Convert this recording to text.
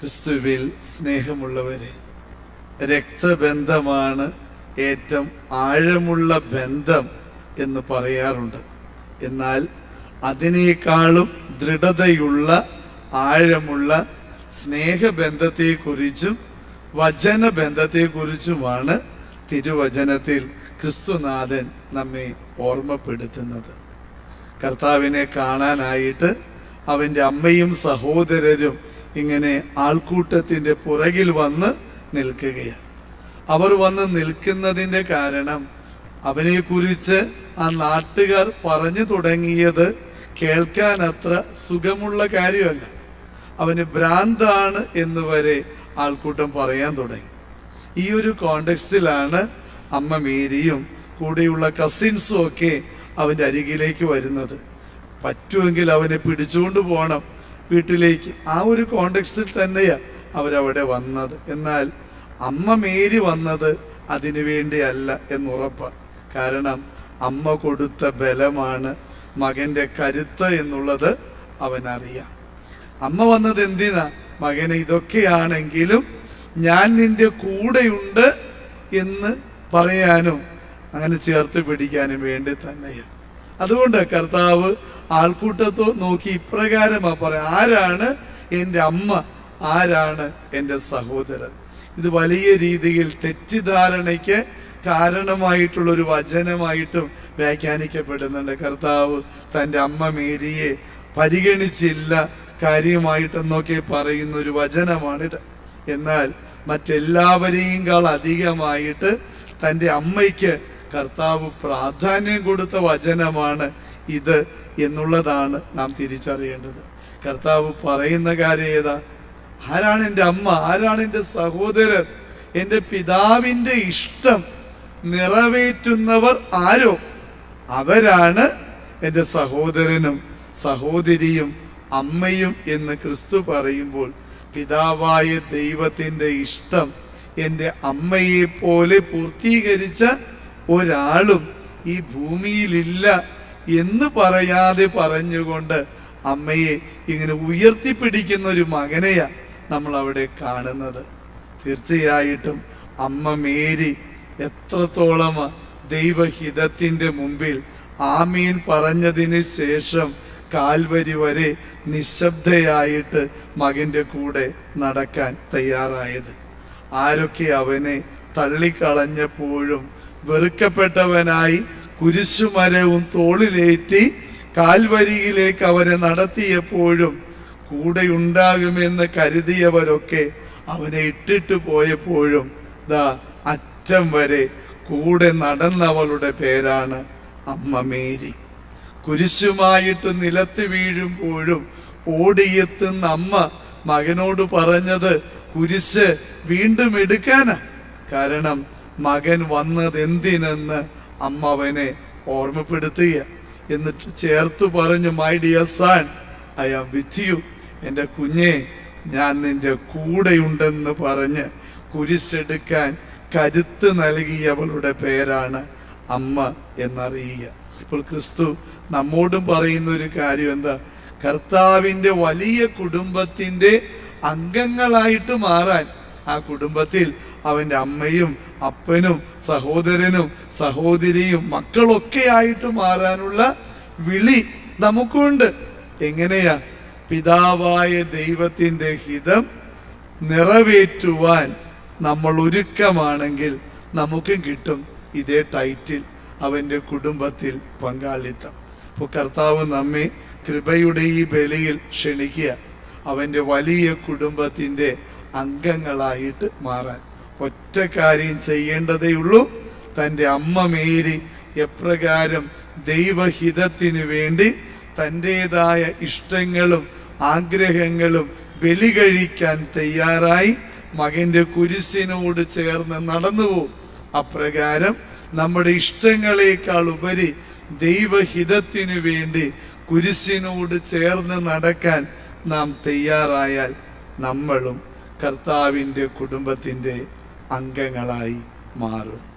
ക്രിസ്തുവിൽ സ്നേഹമുള്ളവരെ രക്തബന്ധമാണ് ഏറ്റവും ആഴമുള്ള ബന്ധം എന്ന് പറയാറുണ്ട്. എന്നാൽ അതിനേക്കാളും ദൃഢതയുള്ള ആഴമുള്ള സ്നേഹബന്ധത്തെക്കുറിച്ചും വചനബന്ധത്തെക്കുറിച്ചുമാണ് തിരുവചനത്തിൽ ക്രിസ്തുനാഥൻ നമ്മെ ഓർമ്മപ്പെടുത്തുന്നത്. കർത്താവിനെ കാണാനായിട്ട് അവന്റെ അമ്മയും സഹോദരരും ഇങ്ങനെ ആൾക്കൂട്ടത്തിന്റെ പുറകിൽ വന്ന് നിൽക്കുകയാണ്. അവർ വന്ന് നിൽക്കുന്നതിന്റെ കാരണം അവനെക്കുറിച്ച് ആ നാട്ടുകാർ പറഞ്ഞു തുടങ്ങിയത് കേൾക്കാൻ അത്ര സുഖമുള്ള കാര്യമല്ല. അവന് ഭ്രാന്താണ് എന്ന് വരെ ആൾക്കൂട്ടം പറയാൻ തുടങ്ങി. ഈ ഒരു കോണ്ടെക്സ്റ്റിലാണ് അമ്മ മേരിയും കൂടെയുള്ള കസിൻസും ഒക്കെ അവന്റെ അരികിലേക്ക് വരുന്നത്. പറ്റുമെങ്കിൽ അവനെ പിടിച്ചുകൊണ്ട് പോകണം വീട്ടിലേക്ക്. ആ ഒരു കോണ്ടെക്സ്റ്റിൽ തന്നെയാണ് അവരവിടെ വന്നത്. എന്നാൽ അമ്മ മേരി വന്നത് അതിനു വേണ്ടിയല്ല എന്നുറപ്പാണ് കാരണം അമ്മ കൊടുത്ത ബലമാണ് മകന്റെ കരുത്ത് എന്നുള്ളത് അവനറിയാം. അമ്മ വന്നത് എന്തിനാ? മകനെ ഇതൊക്കെയാണെങ്കിലും ഞാൻ നിന്റെ കൂടെയുണ്ട് എന്ന് പറയാനും അങ്ങനെ ചേർത്ത് പിടിക്കാനും വേണ്ടി തന്നെയാണ് അതുകൊണ്ട് കർത്താവ് ആൾക്കൂട്ടത്തോ നോക്കി ഇപ്രകാരമാ പറയാം ആരാണ് എന്റെ അമ്മ? ആരാണ് എന്റെ സഹോദരൻ? ഇത് വലിയ രീതിയിൽ തെറ്റിദ്ധാരണയ്ക്ക് കാരണമായിട്ടുള്ള ഒരു വചനമായിട്ടും വ്യാഖ്യാനിക്കപ്പെടുന്നുണ്ട്. കർത്താവ് തന്റെ അമ്മ മേരിയെ പരിഗണിച്ചില്ല കാര്യമായിട്ടെന്നൊക്കെ പറയുന്ന ഒരു വചനമാണിത്. എന്നാൽ മറ്റെല്ലാവരെയും അധികമായിട്ട് തന്റെ അമ്മയ്ക്ക് കർത്താവ് പ്രാധാന്യം കൊടുത്ത വചനമാണ് ഇത്. എന്നുള്ളതാണ് നാം തിരിച്ചറിയേണ്ടത്. കർത്താവ് പറയുന്ന കാര്യം ഏതാ? ആരാണ് എന്റെ അമ്മ? ആരാണ് എന്റെ സഹോദരൻ? എന്റെ പിതാവിന്റെ ഇഷ്ടം നിറവേറ്റുന്നവർ ആരോ? അവരാണ് എന്റെ സഹോദരനും സഹോദരിയും അമ്മയും എന്ന് ക്രിസ്തു പറയുമ്പോൾ പിതാവായ ദൈവത്തിന്റെ ഇഷ്ടം എന്റെ അമ്മയെ പോലെ പൂർത്തീകരിച്ച ഒരാളും ഈ ഭൂമിയിലില്ല എന്ന് പറയാതെ പറഞ്ഞുകൊണ്ട് അമ്മയെ ഇങ്ങനെ ഉയർത്തിപ്പിടിക്കുന്ന ഒരു മകനെയാ നമ്മൾ അവിടെ കാണുന്നത്. തീർച്ചയായിട്ടും അമ്മ മേരി എത്രത്തോളം ദൈവഹിതത്തിന്റെ മുമ്പിൽ ആമീൻ പറഞ്ഞതിന് ശേഷം കാൽവരി വരെ നിശബ്ദയായിട്ട് മകന്റെ കൂടെ നടക്കാൻ തയ്യാറായത്. ആരൊക്കെ അവനെ തള്ളിക്കളഞ്ഞപ്പോഴും വെറുക്കപ്പെട്ടവനായി കുരിശുമരവും തോളിലേറ്റി കാൽവരിയിലേക്ക് അവരെ നടത്തിയപ്പോഴും കൂടെ ഉണ്ടാകുമെന്ന് കരുതിയവരൊക്കെ അവനെ ഇട്ടിട്ട് പോയപ്പോഴും ദാ അറ്റം വരെ കൂടെ നടന്നവളുടെ പേരാണ് അമ്മ മേരി. കുരിശുമായിട്ട് നിലത്ത് വീഴുമ്പോഴും ഓടിയെത്തുന്ന അമ്മ മകനോട് പറഞ്ഞത് കുരിശ് വീണ്ടും എടുക്കാനാ. കാരണം മകൻ വന്നത് എന്തിനെന്ന് അമ്മ അവനെ ഓർമ്മപ്പെടുത്തുക. എന്നിട്ട് ചേർത്ത് പറഞ്ഞു my dear son I am with you എന്റെ കുഞ്ഞെ ഞാൻ നിന്റെ കൂടെയുണ്ടെന്ന് പറഞ്ഞ് കുരിശെടുക്കാൻ കരുത്ത് നൽകിയവളുടെ പേരാണ് അമ്മ എന്നറിയുക. ഇപ്പോൾ ക്രിസ്തു നമ്മോടും പറയുന്ന ഒരു കാര്യം എന്താ? കർത്താവിന്റെ വലിയ കുടുംബത്തിന്റെ അംഗങ്ങളായിട്ട് മാറാൻ ആ കുടുംബത്തിൽ അവന്റെ അമ്മയും അപ്പനും സഹോദരനും സഹോദരിയും മക്കളൊക്കെ ആയിട്ട് മാറാനുള്ള വിളി നമുക്കുണ്ട്. എങ്ങനെയാ? പിതാവായ ദൈവത്തിന്റെ ഹിതം നിറവേറ്റുവാൻ നമ്മൾ ഒരുക്കമാണെങ്കിൽ നമുക്കും കിട്ടും ഇതേ ടൈറ്റിൽ അവന്റെ കുടുംബത്തിൽ പങ്കാളിത്തം. അപ്പോൾ കർത്താവ് നമ്മെ കൃപയുടെ ഈ ബലിയിൽ ക്ഷണിക്കുക അവന്റെ വലിയ കുടുംബത്തിന്റെ അംഗങ്ങളായിട്ട് മാറാൻ. ഒറ്റ കാര്യം ചെയ്യേണ്ടതേ ഉള്ളൂ. തന്റെ അമ്മ മേരി എപ്രകാരം ദൈവഹിതത്തിന് വേണ്ടി തന്റെതായ ഇഷ്ടങ്ങളും ആഗ്രഹങ്ങളും ബലി കഴിക്കാൻ തയ്യാറായി മകന്റെ കുരിശിനോട് ചേർന്ന് നടന്നു പോകും അപ്രകാരം നമ്മുടെ ഇഷ്ടങ്ങളെക്കാൾ ഉപരി ദൈവഹിതത്തിനു വേണ്ടി കുരിശിനോട് ചേർന്ന് നടക്കാൻ നാം തയ്യാറായാൽ നമ്മളും കർത്താവിന്റെ കുടുംബത്തിന്റെ അംഗങ്ങളായി മാറും.